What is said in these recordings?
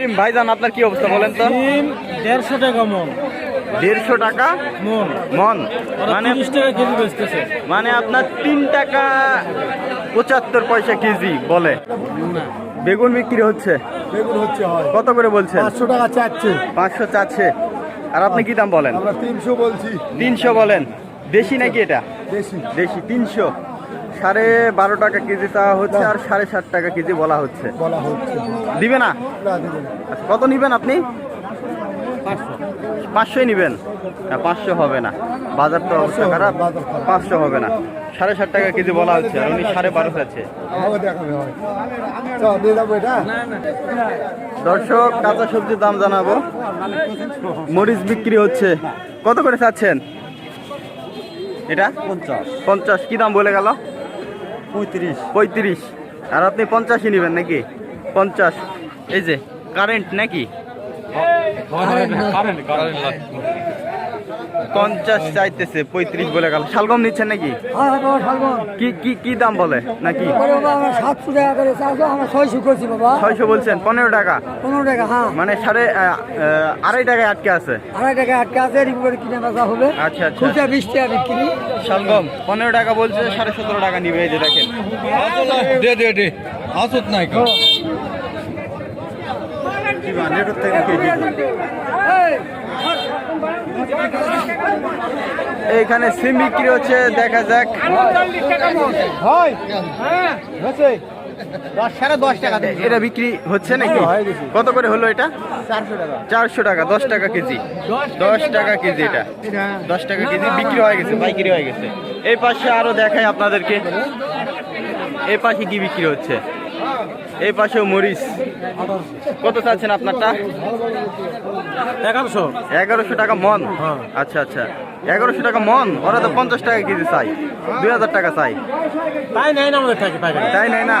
সিম ভাইজান আপনার কি অবস্থা বলেন তো? ডিম দেড়শো টাকা মন। দেড়শো টাকা? মন। মন? মানে টাকা কেজি বেচতেছে। মানে আপনার তিন টাকা পঁচাত্তর পয়সা কেজি বলে। বেগুন বিক্রি হচ্ছে? বেগুন হচ্ছে হয়। কত করে বলছেন? পাঁচশো টাকা চাচ্ছে। পাঁচশো চাচ্ছে। আর আপনি কি দাম বলেন? আমরা তিনশো বলছি। তিনশো বলেন। দেশি নাকি এটা? দেশি। দেশি তিনশো। সাড়ে বারো টাকা কেজি চাওয়া হচ্ছে আর সাড়ে সাত টাকা কেজি বলা হচ্ছে। বলা হচ্ছে। দিবে না? আচ্ছা, কত নিবেন আপনি? পাঁচশোই নিবেন? পাঁচশো হবে না। বাজার তো অবস্থা খারাপ। পাঁচশো হবে না। সাড়ে ষাট টাকা কেজি বলা হচ্ছে আর উনি সাড়ে বারো চাচ্ছে। দর্শক কাঁচা সবজির দাম জানাব। মরিচ বিক্রি হচ্ছে। কত করে চাচ্ছেন? এটা? পঞ্চাশ। পঞ্চাশ। কি দাম বলে গেল? পঁয়ত্রিশ পঁয়ত্রিশ আর আপনি পঞ্চাশই নেবেন নাকি পঞ্চাশ এই যে কারেন্ট নাকি পঞ্চাশ চাইতেছে পঁয়ত্রিশ বলে গেল। শালগম নিচ্ছেন নাকি? কি কি কি দাম বলে নাকি? সাতশো টাকা করে ছয়শো করছি বাবা। ছয়শো বলছেন পনেরো টাকা? পনেরো টাকা হ্যাঁ। মানে সাড়ে আড়াই টাকায় আটকে আছে। আড়াই টাকা আটকে আছে রিপোর্ট কিনে বেচা হবে। আচ্ছা আচ্ছা। বিশ টাকা বিক্রি। শালগম পনেরো টাকা বলছে সাড়ে সতেরো টাকা নিবে এই যে দেখেন। দে দে দে আসত নাই এইখানে সিম বিক্রি হচ্ছে দেখা যাক। হয়? হচ্ছে টাকা এটা বিক্রি হচ্ছে নাকি? হয়ে কত করে হলো এটা? চারশো টাকা। দশ টাকা কেজি। দশ টাকা কেজি এটা। দশ টাকা কেজি বিক্রি হয়ে গেছে পাইকারি হয়ে গেছে। এই পাশে আরও দেখাই আপনাদেরকে। এই পাশে কি বিক্রি হচ্ছে? এই পাশেও মরিচ। কত চাচ্ছেন আপনারটা? এগারোশো। এগারোশো টাকা মন? আচ্ছা আচ্ছা। এগারোশো টাকা মন? ওরা তো পঞ্চাশ টাকা কেজি চাই। দুই হাজার টাকা চাই। তাই নাই না আমাদের থাকে তাই নাই না?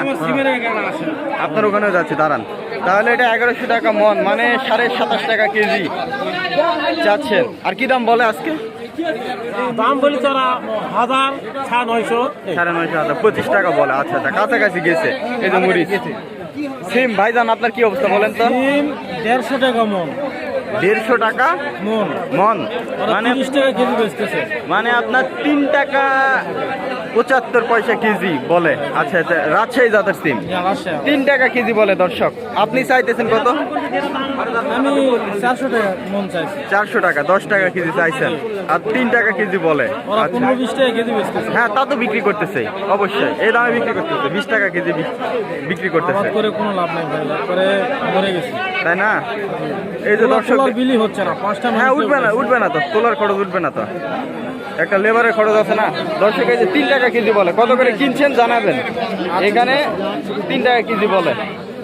আপনার ওখানেও যাচ্ছে দাঁড়ান। তাহলে এটা এগারোশো টাকা মন মানে সাড়ে সাতাশ টাকা কেজি যাচ্ছেন আর কি দাম বলে আজকে? দাম বলি তোরা হাজার সাড়ে নয়শো। সাড়ে নয়শো হাজার পঁচিশ টাকা বলে আচ্ছা আচ্ছা কাছাকাছি গেছে। এই যে মুড়ি। সিম ভাইজান আপনার কি অবস্থা বলেন তো? সিম দেড়শো টাকা মন। দেড়শো টাকা মন। মন। মানে মানে আপনার তিন টাকা পঁচাত্তর পয়সা কেজি বলে। আচ্ছা আচ্ছা রাজশাহী জাতের সিম। তিন টাকা কেজি বলে দর্শক। আপনি চাইতেছেন কত? চারশো টাকা দশ টাকা কেজি চাইছেন। আর তিন টাকা কেজি বলে। আচ্ছা। হ্যাঁ তা তো বিক্রি করতেছে। অবশ্যই এই দামে বিক্রি করতেছে। বিশ টাকা কেজি বিক্রি করতেছে। কোনো লাভ নাই তাই না? এই যে দর্শক বিলি হচ্ছে না হ্যাঁ উঠবে না উঠবে না তো। তোলার খরচ উঠবে না তো। একটা লেবারের খরচ আছে না? দর্শক, এই যে তিন টাকা কেজি বলে, কত করে কিনছেন জানাবেন? এখানে তিন টাকা কেজি বলে।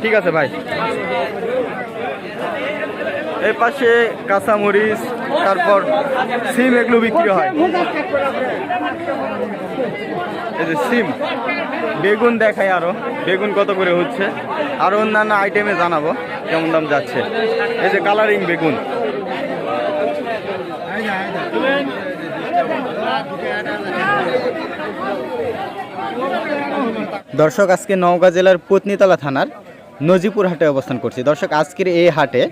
ঠিক আছে, ভাই। এই পাশে কাঁচামরিচ, তারপর সিম এগুলো বিক্রি হয়। এই যে সিম, বেগুন দেখায় আরও। বেগুন কত করে হচ্ছে? আরও অন্যান্য আইটেমে জানাব, কেমন দাম যাচ্ছে। এই যে কালারিং বেগুন। দর্শক আজকে নওগাঁ জেলার পত্নীতলা থানার নজিপুর হাটে অবস্থান করছি। দর্শক আজকের এই হাটে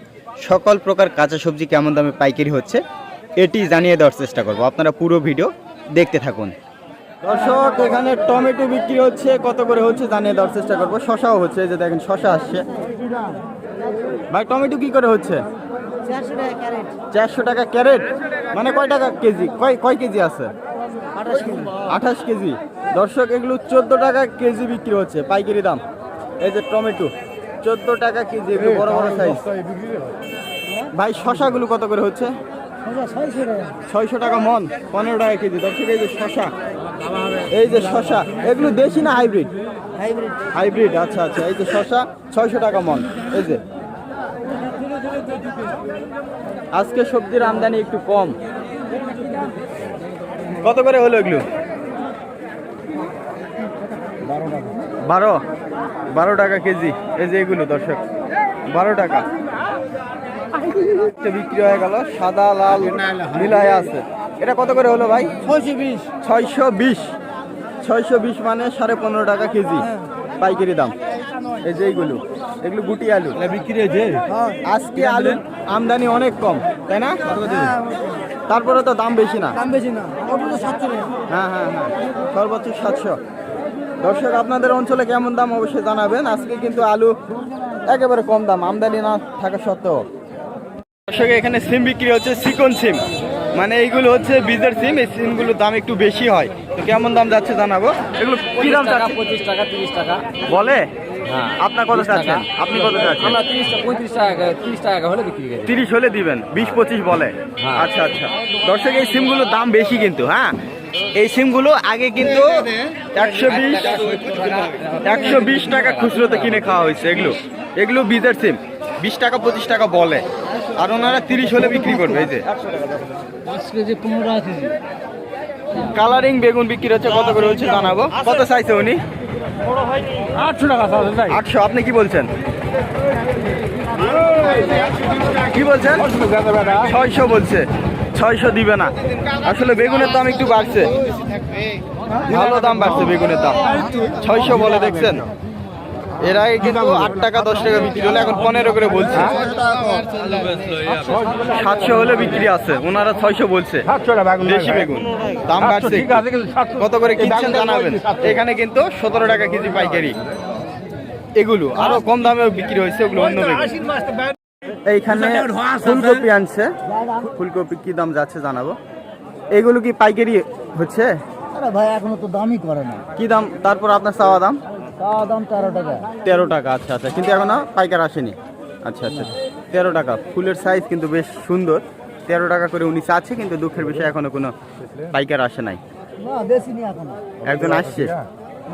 সকল প্রকার কাঁচা সবজি কেমন দামে পাইকারি হচ্ছে এটি জানিয়ে দেওয়ার চেষ্টা করব। আপনারা পুরো ভিডিও দেখতে থাকুন। দর্শক এখানে টমেটো বিক্রি হচ্ছে কত করে হচ্ছে জানিয়ে দেওয়ার চেষ্টা করব। শশাও হচ্ছে যে দেখেন শশা আসছে। ভাই টমেটো কি করে হচ্ছে? চারশো টাকা ক্যারেট। চারশো টাকা ক্যারেট? মানে কয় টাকা কেজি? কয় কয় কেজি আছে? আঠাশ কেজি। আঠাশ কেজি। দর্শক এগুলো চোদ্দ টাকা কেজি বিক্রি হচ্ছে পাইকারি দাম। এই যে টমেটো চোদ্দ টাকা কেজি বড় বড় সাইজ ভাই শশাগুলো কত করে হচ্ছে? ছয়শো টাকা। মন পনেরো টাকা কেজি। দর্শক এই যে শশা এই যে শশা এগুলো দেশি না হাইব্রিড হাইব্রিড হাইব্রিড আচ্ছা আচ্ছা এই যে শশা ছয়শো টাকা মন এই যে। আজকে সবজির আমদানি একটু কম। কত করে হলো এগুলো? বারো বারো? টাকা কেজি। এই যে এগুলো দর্শক। বারো টাকা। বিক্রি হয়ে গেল সাদা লাল মিলায় আছে। এটা কত করে হলো ভাই? ছয়শো বিশ। ছয়শো বিশ। ছয়শো বিশ মানে সাড়ে পনেরো টাকা কেজি। পাইকারি দাম। এই যে এইগুলো এগুলো গুটি আলু। বিক্রি হয়েছে? আজকে আলু আমদানি অনেক কম তাই না? তারপরে তো দাম বেশি না? দাম বেশি না হ্যাঁ হ্যাঁ হ্যাঁ সর্বোচ্চ সাতশো। দর্শক আপনাদের অঞ্চলে কেমন দাম অবশ্যই জানাবেন। আজকে কিন্তু আলু একেবারে কম দাম আমদানি না থাকা সত্ত্বেও। দর্শক এখানে সিম বিক্রি হচ্ছে সিকন সিম। মানে এইগুলো হচ্ছে বীজের সিম এই সিমগুলোর দাম একটু বেশি হয়। তো কেমন দাম যাচ্ছে জানাব? এগুলো কি দাম টাকা পঁচিশ টাকা তিরিশ টাকা। বলে? হ্যাঁ আপনার কত 30 চাচ্ছেন আপনি কত চাচ্ছেন? আমরা তিরিশ পঁয়ত্রিশ টাকা তিরিশ টাকা হলে বিক্রি করি। তিরিশ হলে দিবেন বিশ পঁচিশ বলে। হ্যাঁ। আচ্ছা আচ্ছা। দর্শক এই সিমগুলোর দাম বেশি কিন্তু হ্যাঁ? এই সিমগুলো আগে কিন্তু একশো বিশ একশো বিশ টাকা খুচরোতে কিনে খাওয়া হয়েছে এগুলো। এগুলো বীজের সিম। বিশ টাকা পঁচিশ টাকা বলে। আর ওনারা তিরিশ হলে বিক্রি করবে এই যে। কালারিং বেগুন বিক্রি হচ্ছে কত করে হচ্ছে জানাব? কত চাইছে উনি? আটশো টাকা আটশো, আপনি কি বলছেন? কি বলছেন? ছয়শো বলছে। ছয়শো দিবে না। আসলে বেগুনের দাম একটু বাড়ছে। ভালো দাম বাড়ছে বেগুনের দাম। ছয়শো বলে দেখছেন? এর আগে কিন্তু আট টাকা দশ টাকা বিক্রি হলে এখন পনেরো করে বলছে। সাতশো হলে বিক্রি আছে ওনারা ছয়শো বলছে। বেগুন দেশি বেগুন দাম বাড়ছে। কত করে কিনছেন জানাবেন? এখানে কিন্তু সতেরো টাকা কেজি পাইকারি। এগুলো আরও কম দামেও বিক্রি হয়েছে ওগুলো অন্য এইখানে ফুলকপি আনছে। ফুলকপি কি দাম যাচ্ছে জানাব। এগুলো কি পাইকারি হচ্ছে? আরে ভাই এখনও তো দামই করে না। কি দাম? তারপর আপনার চাওয়া দাম? দাম তেরো টাকা তেরো টাকা আচ্ছা আচ্ছা। কিন্তু এখনও পাইকার আসেনি। আচ্ছা আচ্ছা। তেরো টাকা। ফুলের সাইজ কিন্তু বেশ সুন্দর। তেরো টাকা করে উনি চাচ্ছে কিন্তু দুঃখের বিষয় এখনও কোনো পাইকার আসে নাই। একজন আসছে?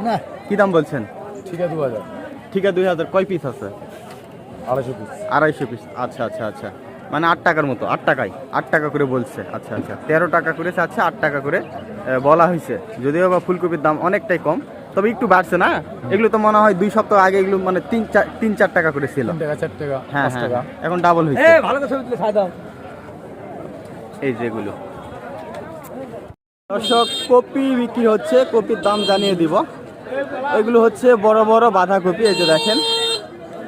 না। কি দাম বলছেন? ঠিক আছে দু হাজার। ঠিক আছে দুই হাজার। কয় পিস আছে? আড়াইশো পিস আড়াইশো পিস আচ্ছা আচ্ছা আচ্ছা। মানে আট টাকার মতো আট টাকায়। আট টাকা করে বলছে। আচ্ছা আচ্ছা। তেরো টাকা করে চাচ্ছে আট টাকা করে বলা হয়েছে। যদিও বা ফুলকপির দাম অনেকটাই কম তবে একটু বাড়ছে না? এগুলো তো মনে হয় দুই সপ্তাহ আগে এগুলো মানে তিন চার তিন চার টাকা করে ছিল। হ্যাঁ হ্যাঁ টাকা। এখন ডাবল হয়েছে। এই যেগুলো দর্শক কপি বিক্রি হচ্ছে কপির দাম জানিয়ে দিব। এগুলো হচ্ছে বড় বড় বাঁধাকপি এই যে দেখেন।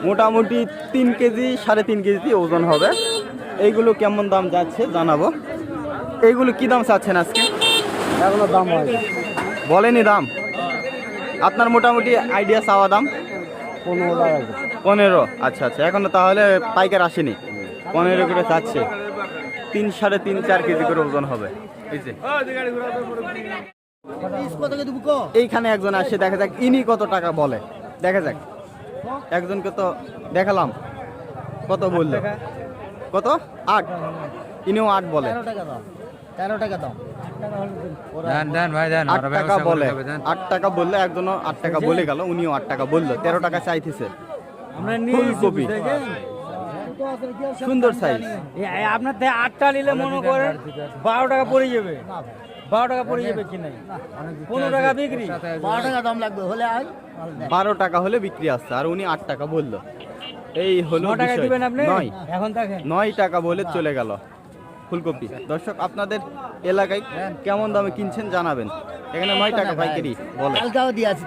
মোটামুটি তিন কেজি সাড়ে তিন কেজি ওজন হবে। এইগুলো কেমন দাম যাচ্ছে জানাব। এইগুলো কি দাম চাচ্ছেন আজকে? এগুলো দাম বলেনি দাম? আপনার মোটামুটি আইডিয়া চাওয়া দাম? পনেরো আচ্ছা আচ্ছা। এখনও তাহলে পাইকার আসেনি। পনেরো করে চাচ্ছে তিন সাড়ে তিন, চার কেজি করে ওজন হবে। এইখানে একজন আসে, দেখা যাক ইনি কত টাকা বলে। দেখা যাক। একজনকে তো দেখালাম। কত বলল? কত? আট। ইনিও আট বলে। তেরো টাকা দাম। তেরো টাকা দাম দেন দেন ভাই দেন আট টাকা বলে। আট টাকা বললে একজনও আট টাকা বলে গেল উনিও আট টাকা বলল তেরো টাকা চাইতেছে। ফুলকপি। সুন্দর সাইজ আপনার থেকে আটটা নিলে মনে করেন বারো টাকা পড়ে যাবে। বারো টাকা পড়ে যাবে কি নাই? পনেরো টাকা বিক্রি। বারো টাকা দাম লাগবে হলে আজ বারো টাকা হলে বিক্রি আসছে আর উনি আট টাকা বলল। এই হলো ন টাকা দিবেন আপনি? নয়। এখন নয় টাকা বলে চলে গেল। ফুলকপি। দর্শক আপনাদের এলাকায় কেমন দামে কিনছেন জানাবেন। এখানে নয় টাকা পাইকারি বলে। কালকাও দিয়ে আছি